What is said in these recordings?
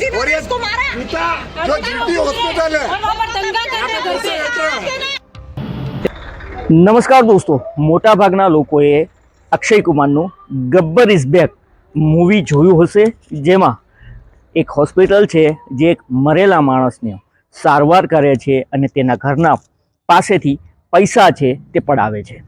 थी मैंने इसको मारा गीता जो जीटी हॉस्पिटल है वहाँ पर दंगा करने घर पे નમસ્કાર દોસ્તો મોટાભાગના લોકોએ અક્ષય કુમારનું ગબ્બર ઇઝ બેક મૂવી જોયું હશે જેમાં એક હોસ્પિટલ છે જે એક મરેલા માણસને સારવાર કરે છે અને તેના ઘરના પાસેથી પૈસા છે તે પડાવે છે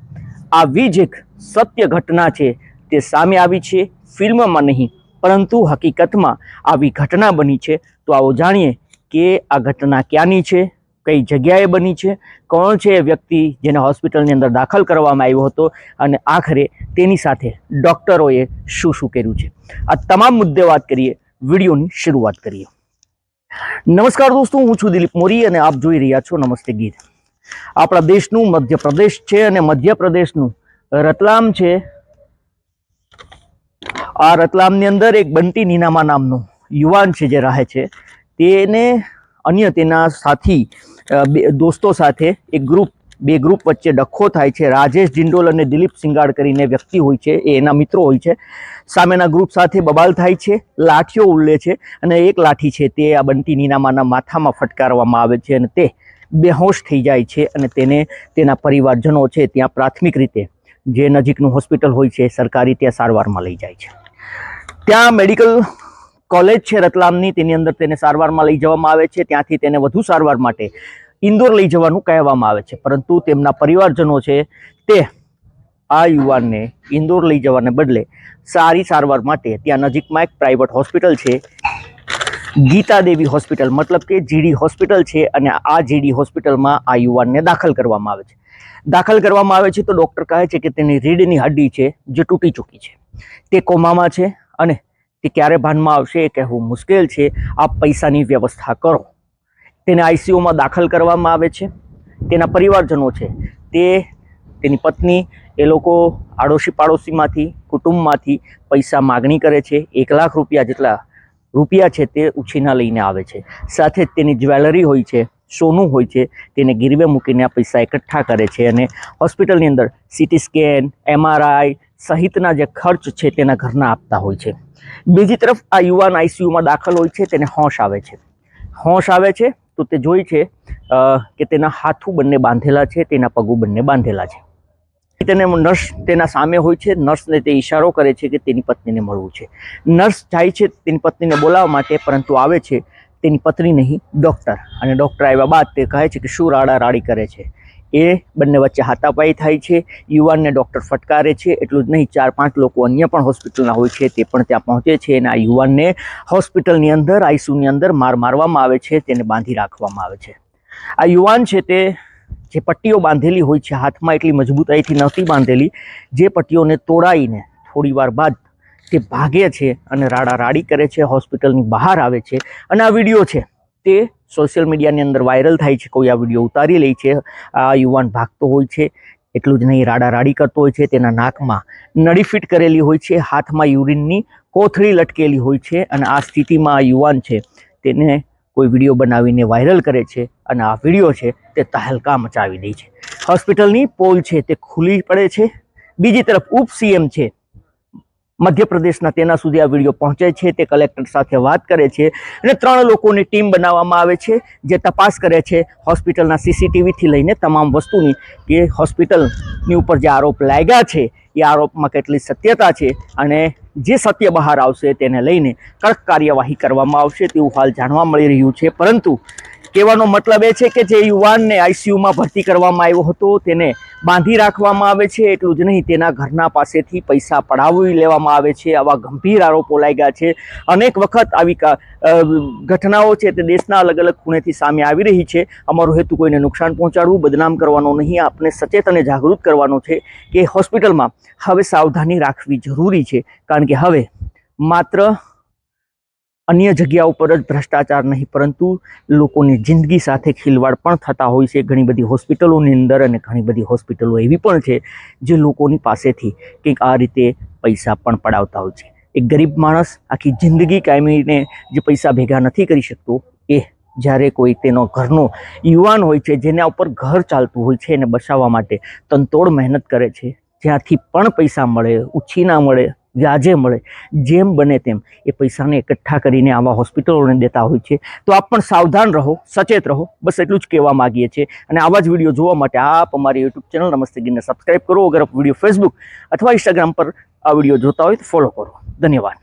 આવી જ એક સત્ય ઘટના છે તે સામે આવી છે ફિલ્મમાં નહીં પરંતુ હકીકતમાં આવી ઘટના બની છે. તો આવો જાણીએ કે આ ઘટના ક્યાંની છે, કઈ જગ્યાએ બની છે, કોણ છે એ વ્યક્તિ જેને હોસ્પિટલની અંદર દાખલ કરવામાં આવ્યો હતો અને આખરે તેની સાથે ડૉક્ટરોએ શું શું કર્યું છે. આ તમામ મુદ્દે વાત કરીએ, વિડીયોની શરૂઆત કરીએ. નમસ્કાર દોસ્તો, હું છું દિલીપ મોરી અને આપ જોઈ રહ્યા છો નમસ્તે ગીત. આપણા દેશનું મધ્યપ્રદેશ છે અને મધ્યપ્રદેશનું રતલામ છે આ રતલામની અંદર એક બંટી નીનામા નામનો યુવાન છે જે રહે છે. તેને અન્ય તેના સાથી દોસ્તો સાથે એક ગ્રુપ, બે ગ્રુપ વચ્ચે ડખો થાય છે. રાજેશ જિંડોલ અને દિલીપ સિંગાડ કરીને વ્યક્તિ હોય છે, એ એના મિત્રો હોય છે. સામેના ગ્રુપ સાથે બબાલ થાય છે, લાઠીઓ ઉલ્લે છે અને એક લાઠી છે તે આ બંટી નીનામાના માથામાં ફટકારવામાં આવે છે અને તે બેહોશ થઈ જાય છે અને તેને તેના પરિવારજનો છે ત્યાં પ્રાથમિક રીતે જે નજીકનું હોસ્પિટલ હોય છે સરકારી ત્યાં સારવારમાં લઈ જાય છે. ત્યાં મેડિકલ કોલેજ છે રતલામની. તેની અંદર તેને સારવારમાં લઈ જવામાં આવે છે. ત્યાંથી તેને વધુ સારવાર માટે ઇન્દોર લઈ જવાનું કહેવામાં આવે છે. પરંતુ તેમના પરિવારજનો છે તે આ યુવાનને ઇન્દોર લઈ જવાને બદલે સારી સારવાર માટે ત્યાં નજીકમાં એક પ્રાઇવેટ હોસ્પિટલ છે. ગીતા દેવી હોસ્પિટલ મતલબ કે જીડી હોસ્પિટલ છે અને આ જીડી હોસ્પિટલમાં આ યુવાનને દાખલ કરવામાં આવે છે. દાખલ કરવામાં આવે છે તો ડૉક્ટર કહે છે કે તેની રીડની હડ્ડી છે જે તૂટી ચૂકી છે. તે કોમામાં છે. અને તે ક્યારે ભાનમાં આવશે એ કહેવું મુશ્કેલ છે. આપ પૈસાની વ્યવસ્થા કરો. તેને આઈસીયુમાં દાખલ કરવામાં આવે છે. તેના પરિવારજનો છે. તે, તેની પત્ની, એ લોકો આડોશી પાડોશીમાંથી કુટુંબમાંથી પૈસા માગણી કરે છે. એક લાખ રૂપિયા જેટલા રૂપિયા છે તે ઉછીના લઈને આવે છે. સાથે તેની જ્વેલરી હોય છે, સોનું હોય છે, તેને ગીરવે મૂકીને આ પૈસા એકઠા કરે છે અને હોસ્પિટલની અંદર સીટી સ્કેન એમઆરઆઈ સહિતના જે ખર્ચ છે તેના ઘરના આપતા હોય છે. બીજી તરફ આ યુવાન આઈસીયુમાં દાખલ હોય છે, તેને હોશ આવે છે. હોશ આવે છે તો તે જોઈ છે કે તેના હાથું બંને બાંધેલા છે, તેના પગું બંને બાંધેલા છે. તેને નર્સ તેના સામે હોય છે, નર્સને તે ઈશારો કરે છે કે તેની પત્નીને મળવું છે. નર્સ જાય છે તેની પત્નીને બોલાવવા માટે, પરંતુ આવે છે તેની પત્ની નહીં, ડૉક્ટર. અને ડૉક્ટર આવ્યા બાદ તે કહે છે કે શું રાડા રાડી કરે છે. એ બંને વચ્ચે હાથાપાઈ થાય છે. યુવાનને ડૉક્ટર ફટકારે છે. એટલું જ નહીં, ચાર પાંચ લોકો અન્ય પણ હોસ્પિટલના હોય છે, તે પણ ત્યાં પહોંચે છે અને આ યુવાનને હોસ્પિટલની અંદર, આઈસીયુની અંદર માર મારવામાં આવે છે, તેને બાંધી રાખવામાં આવે છે. આ યુવાન છે તે, જે પટ્ટીઓ બાંધેલી હોય છે, હાથમાં એટલી મજબૂતાઈથી નહોતી બાંધેલી, જે પટ્ટીઓને તોડાઈને થોડી વાર બાદ તે ભાગે છે અને રાડા રાડી કરે છે, હોસ્પિટલની બહાર આવે છે. અને આ વીડિયો છે તે સોશિયલ મીડિયાની અંદર વાયરલ થાય છે, કોઈ આ વીડિયો ઉતારી લે છે, આ યુવાન ભાગતો હોય છે, એટલું જ નહીં રાડા રાડી કરતો હોય છે, તેના નાકમાં નળી ફિટ કરેલી હોય છે, હાથમાં યુરિનની કોથળી લટકેલી હોય છે અને આ સ્થિતિમાં આ યુવાન છે, તેને કોઈ વીડિયો બનાવીને વાયરલ કરે છે અને આ વીડિયો છે તે તહેલકા મચાવી દે છે. હોસ્પિટલની પોલ છે તે ખુલ્લી પડે છે. બીજી તરફ ઉપ સીએમ છે. મધ્યપ્રદેશના તેના સુધી આ વીડિયો પહોંચે છે, તે કલેક્ટર સાથે વાત કરે છે અને ત્રણ લોકોની ટીમ બનાવવામાં આવે છે, જે તપાસ કરે છે હોસ્પિટલના સીસીટીવીથી લઈને તમામ વસ્તુની કે હોસ્પિટલની ઉપર જે આરોપ લાગ્યા છે, એ આરોપમાં કેટલી સત્યતા છે અને જે સત્ય બહાર આવશે તેને લઈને કડક કાર્યવાહી કરવામાં આવશે તેવું હાલ જાણવા મળી રહ્યું છે. પરંતુ કહેવાનો મતલબ એ છે કે જે યુવાનને આઈસીયુમાં ભરતી કરવામાં આવ્યો હતો તેને બાંધી રાખવામાં આવે છે, એટલું જ નહીં, તેના ઘરના પાસેથી પૈસા પડાવી લેવામાં આવે છે, આવા ગંભીર આરોપો લાગ્યા છે. અનેક વખત આવી ઘટનાઓ છે તે દેશના અલગ અલગ ખૂણેથી સામે આવી રહી છે. અમારો હેતુ કોઈને નુકસાન પહોંચાડવું, બદનામ કરવાનો નહીં આપણે સચેત અને જાગૃત કરવાનો છે કે હોસ્પિટલમાં. હવે સાવધાની રાખવી જરૂરી છે, કારણ કે હવે માત્ર અન્ય જગ્યા ઉપર જ ભ્રષ્ટાચાર નહીં, પરંતુ લોકોની જિંદગી સાથે ખિલવાડ પણ થતા હોય છે. ઘણી બધી હોસ્પિટલોની અંદર અને ઘણી બધી હોસ્પિટલો એવી પણ છે જે લોકોની પાસેથી કંઈક આ રીતે પૈસા પણ પડાવતા હોય છે. એક ગરીબ માણસ આખી જિંદગી કાયમીને જે પૈસા ભેગા નથી કરી શકતો, એ જ્યારે કોઈ તેનો ઘરનો યુવાન હોય છે, જેના ઉપર ઘર ચાલતું હોય છે એને બચાવવા માટે તનતોડ મહેનત કરે છે, જ્યાંથી પણ પૈસા મળે, ઉછીના મળે વ્યાજે મળે, જેમ બને તેમ એ પૈસાને એકઠા કરીને આવા હોસ્પિટલોને દેતા હોય છે. તો આપ પણ સાવધાન રહો, સચેત રહો, બસ એટલું જ કહેવા માગીએ છીએ. અને આવા જ વીડિયો જોવા માટે આપ અમારી યુટ્યુબ ચેનલ નમસ્તે ગીરને સબસ્ક્રાઇબ કરો. અગર વીડિયો ફેસબુક અથવા ઇન્સ્ટાગ્રામ પર આ વીડિયો જોતા હોય તો ફોલો કરો. ધન્યવાદ.